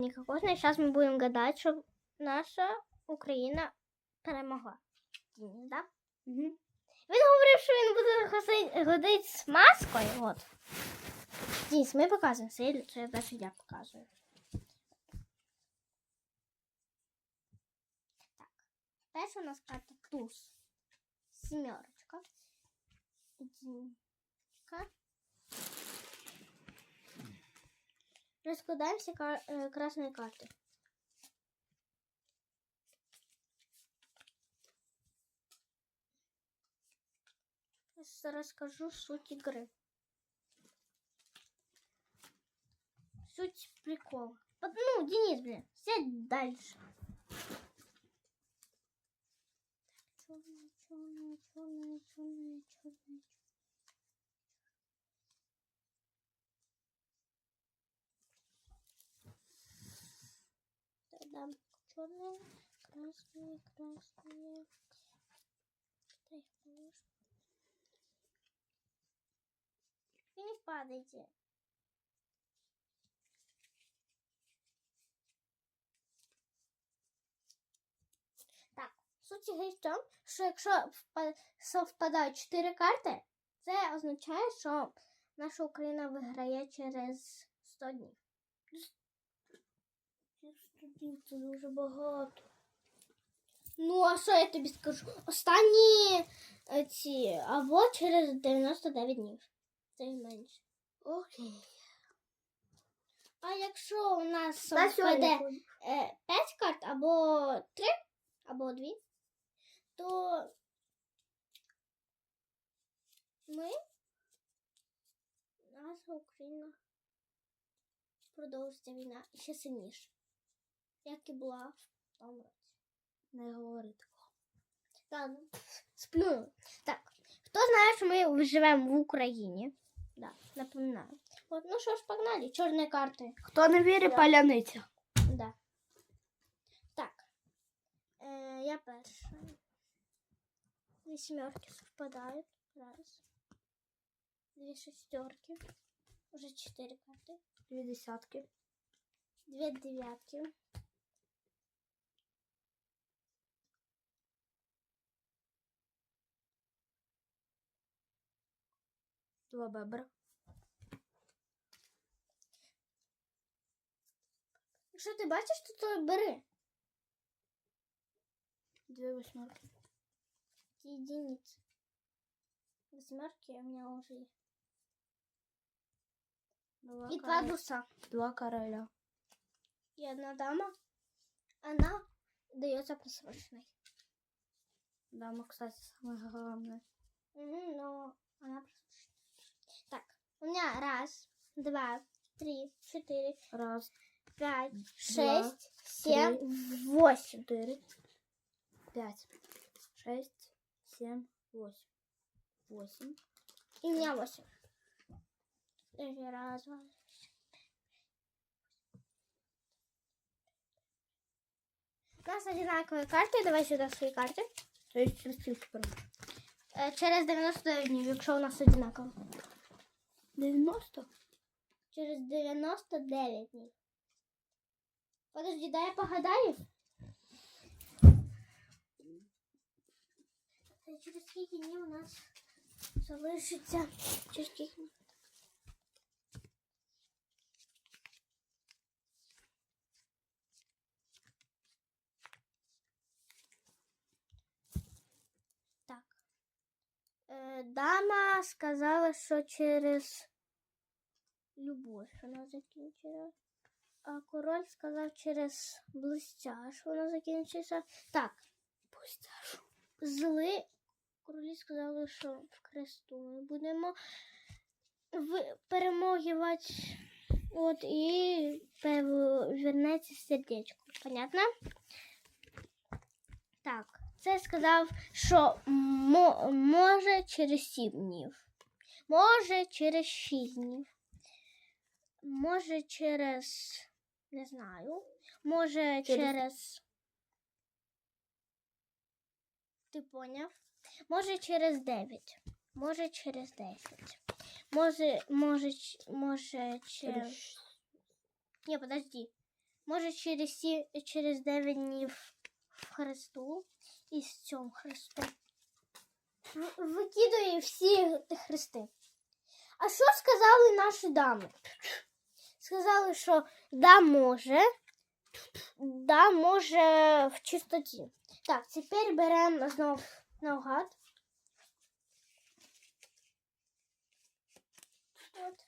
Никакой. Сейчас мы будем гадать, что наша Україна перемогла. Да? Угу. Він говорив, що він буде ходити з маскою. От. Денис, ми показуємо своє лицо, я навіть я показую. Так. Перша у нас карта туз. Сімерочка. Единичка. Розкладаємо всі кар- е, красні карти. Я сейчас расскажу суть игры. Суть прикола. Под- Ну, Денис, блин, сядь дальше. Чёрная, чёрная, чёрная, чёрная, чёрная. Тогда черные, красные, красные. Дай, конечно. И не падайте. Так, суть ігри в тому, що якщо впа- совпадають 4 карти, це означає, що наша Україна виграє через 100 днів. 100 днів це дуже багато. Ну, а що я тобі скажу? Останні е, ці, або через 99 днів. Це менше. Окей. А якщо у нас Та совпаде е, 5 карт або 3, або 2, то ми, наша Україна, продовжиться війна ще сильніше, як і була в тому році. Не говори такого. Ладно, сплюну. Так, хто знає, що ми живемо в Україні? Да, напоминаю. От, ну що ж, погнали, чорні карти. Хто не вірить, Да. паляниця. Да. Так. Е, я перша. Дві сімерки совпадають. Раз. Дві шестерки. Уже чотири карти. Дві десятки. Дві дев'ятки. Два бебра. Якщо ти бачиш, то, то бери. Дві восьмерки. Единицы. Восьмерки у меня уже есть. Два, И два дуса. Два короля. И одна дама. Она дается просроченной. Дама, кстати, самое главное. Мгм, но она просроченная. У меня раз, два, три, четыре, Раз, пять, шесть, семь, восемь. четыре, пять, шесть, семь, восемь. Восемь. И у меня восемь. Раз, два. У нас одинаковые карты. Давай сюда свои карты. То есть через скільки пройшло? Е, Через 99 днів, якщо у нас одинаково. 90? Через 99 днів. Подожди, дай я погадаю. Через скільки днів у нас залишиться? Через скільки днів? Так. Е, Дама сказала, що через любов вона закінчила. А король сказав через блистяж вона закінчиться. Так, блистяж. Зли королі сказали, що в кресту ми будемо перемогувати. От і повернеться сердечко. Понятно? Так, це сказав, що мо- може через сім днів. Може через шість днів. Може через. Не знаю. Може Через- через. Ти поняв? Може через 9. Може через 10. Може, може, може через. Ні, подожди. може через, сі, через 9 днів в Христу і з цього Христу. В- Викидує всі хрести. А що сказали наші дами? Сказали, що да може, да може в чистоті. Так, тепер беремо знов наугад. От.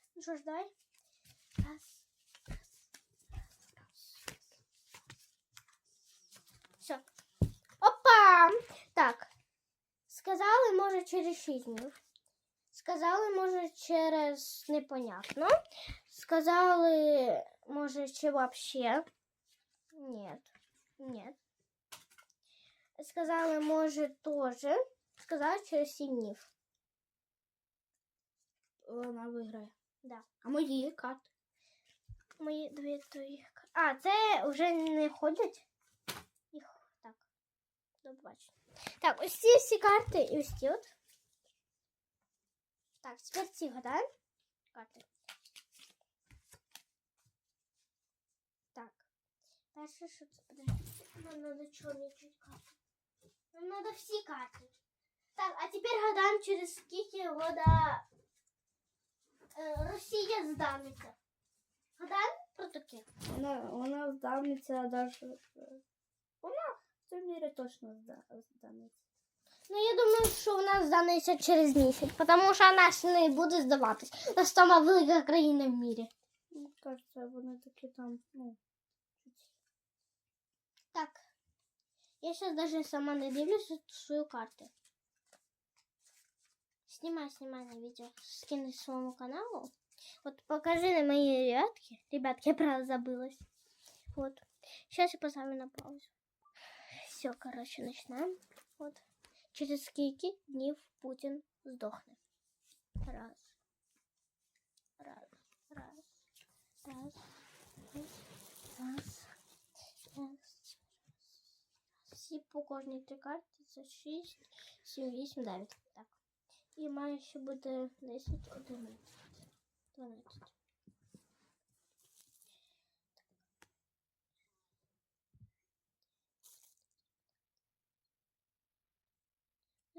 Раз, Все. Опа! Так. Сказали, може, через 6 днів. Сказали, може, через непонятно. Сказали, може, чи вообще. Нет. Нет. Сказали, може, тоже. Сказали, через 7 днів. Вона виграє. Да. А мої карти? Мої дві твої. А, це вже не ходять. Їх так. До побачення. Так, ось ці всі карти і ось ці от. Так, тепер ці гадаємо. Карти. Так. Що це буде? Нам треба чорні чуть карти. Нам треба всі карти. Так, а тепер гадаємо, через скільки года е, Росія здамиться. Гадаємо про таке. Вона, вона здамиться даже. Вона в цій мірі точно зда- здамиться. Ну, я думаю, що в нас здається через місяць, тому що вона ж не буде здаватись. У нас сама велика країна в мірі. Мені кажеться, вони такі там, ну. Так. Я сейчас даже сама не дивлюсь свою карту. Снимай, снимай на видео. Скину своему каналу. Вот покажи на мои ребятки. Ребятки, я правда забылась. Вот. Сейчас я поставлю на паузу. Все, короче, начинаем. Вот. Через скільки днів Путін здохне. Раз. Раз. Раз. Раз. Раз. Раз. Всі по кожній три карті це 6, 7, 8, 9. Так. І має ще бути 10, 11, 12.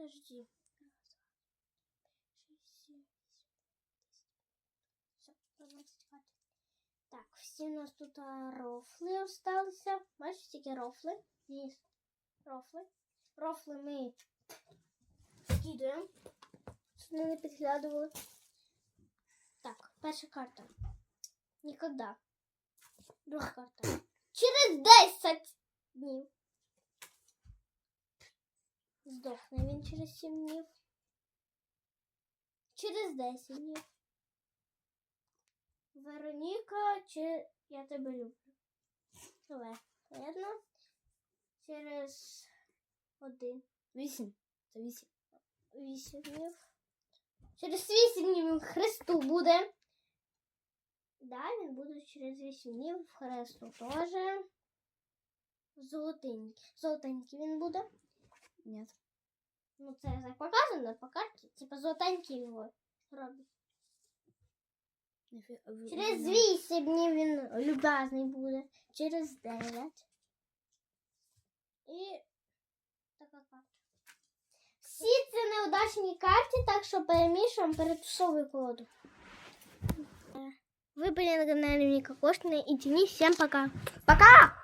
Подожди. Раз, шесть, семь, восемь, десять. Все, 12 карт. Так, всі у нас тут а, рофли осталися. Бачиш, тільки рофли. Є рофли. Рофли ми скидуємо. Щоб вони не підглядували. Так, перша карта. Ніколи. Друга карта. Через 10 днів. Здохне він через 7 днів. Через 10 днів. Вероніка, чи я тебе люблю. Давай, ладно. Через один. Вісім. Це вісім. Вісім днів. Через вісім днів Христу буде. Да, він буде через вісім днів Христу теж. Золотенький. Золотенький він буде. Ні. Ну, це так показано по карті. Типа золотенький його робить. Нафі- ви- Через ви- 8 днів він любезний буде. Через 9. І така карта. Всі це неудачні карти, так що перемішуємо перетушовую колоду. Вы были на канале Ника Кошкина и Денис. Всем пока. Пока!